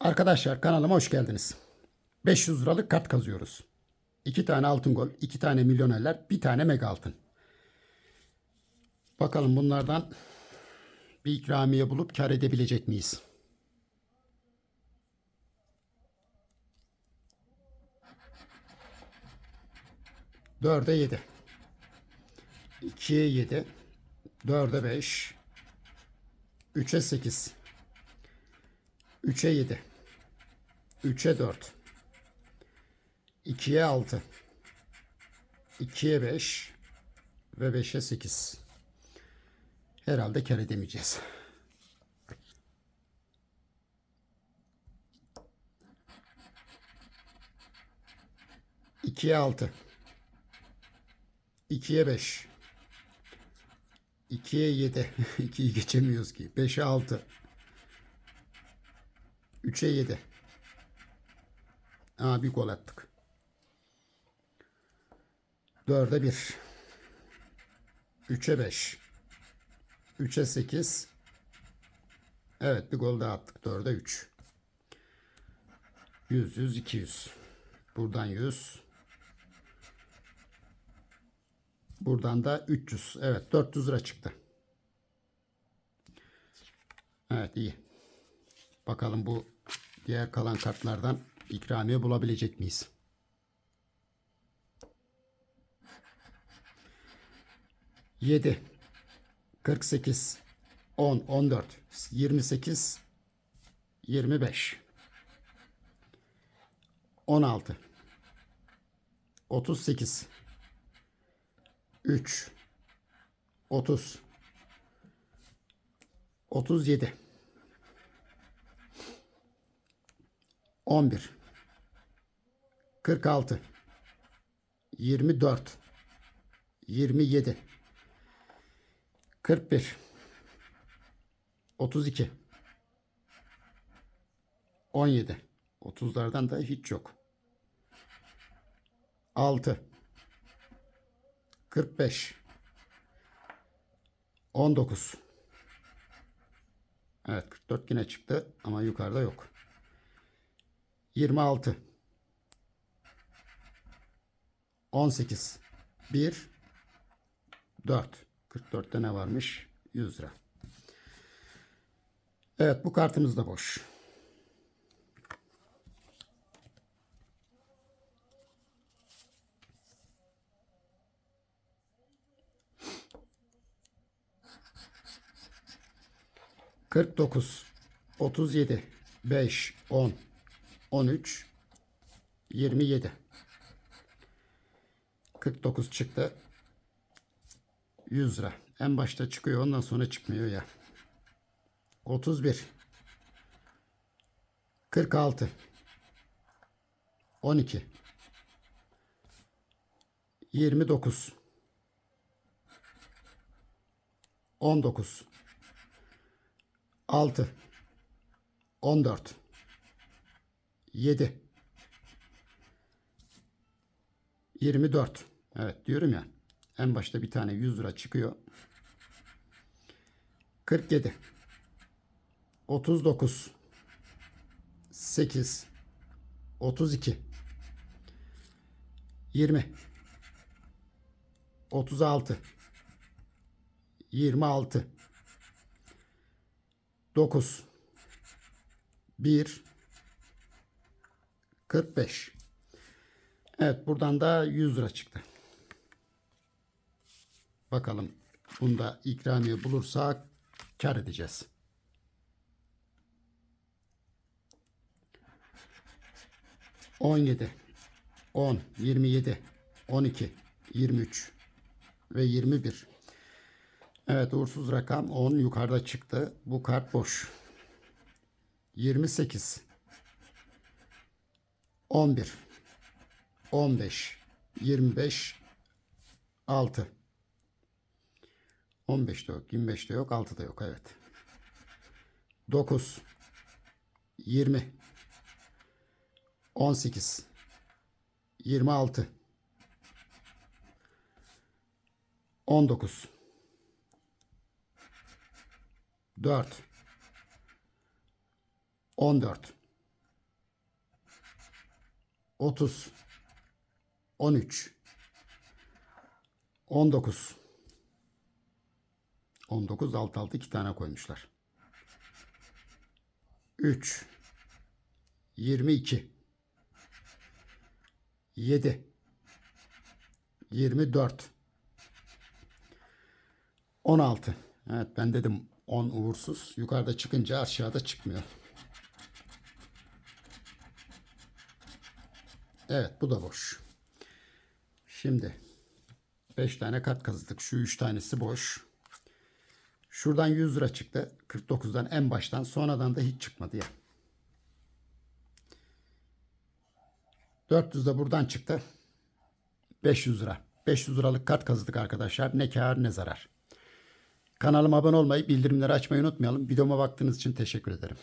Arkadaşlar kanalıma hoş geldiniz. 500 liralık kart kazıyoruz. 2 tane altın gol, 2 tane milyonerler, bir tane mega altın. Bakalım bunlardan bir ikramiye bulup kar edebilecek miyiz? Dörde yedi. İkiye yedi. Dörde beş. Üçe sekiz. 3'e 7. 3'e 4. 2'ye 6. 2'ye 5 ve 5'e 8. Herhalde kar edemeyeceğiz. İkiye altı. İkiye beş. İkiye yedi. İkiyi geçemiyoruz ki. Beşe altı. 3'e 7. Aa bir gol attık. 4'e 1. 3'e 5. 3'e 8. Evet bir gol daha attık. 4'e 3. 100 100 200. Buradan 100. Buradan da 300. Evet 400 lira çıktı. Evet iyi. Bakalım bu diğer kalan kartlardan ikramiye bulabilecek miyiz? Yedi, kırk sekiz, on, on dört, yirmi sekiz, yirmi beş, on altı, otuz sekiz, üç, otuz, otuz yedi. 11 46 24 27 41 32 17 30'lardan da hiç yok. 6 45 19 Evet 44 yine çıktı ama yukarıda yok. 26 18 1 4 44'te ne varmış? 100 lira. Evet bu kartımız da boş. Kırk dokuz, otuz yedi, beş, on, 13 27 49 çıktı. 100 lira. En başta çıkıyor ondan sonra çıkmıyor ya. 31 46 12 29 19 6 14 7 24 Evet diyorum ya en başta bir tane 100 lira çıkıyor. 47 39 8 32 20 36 26 9 1 45. Evet buradan da 100 lira çıktı. Bakalım bunda ikramiye bulursak kar edeceğiz. On yedi, on, yirmi yedi, on iki, yirmi üç ve yirmi bir. Evet uğursuz rakam 10 yukarıda çıktı. Bu kart boş. 28 11 15 25 6 15 de yok, 25 de yok, 6 da yok evet. 9 20 18 26 19 4 14 30 13 19 19 alt alta 2 tane koymuşlar. 3 22 7 24 16 Evet ben dedim 10 uğursuz. Yukarıda çıkınca aşağıda çıkmıyor. Evet bu da boş. Şimdi 5 tane kat kazıdık. Şu 3 tanesi boş. Şuradan 100 lira çıktı. 49'dan en baştan sonradan da hiç çıkmadı ya. 400 de buradan çıktı. 500 lira. 500 liralık kart kazıdık arkadaşlar. Ne kar ne zarar. Kanalıma abone olmayı, bildirimleri açmayı unutmayalım. Videoma baktığınız için teşekkür ederim.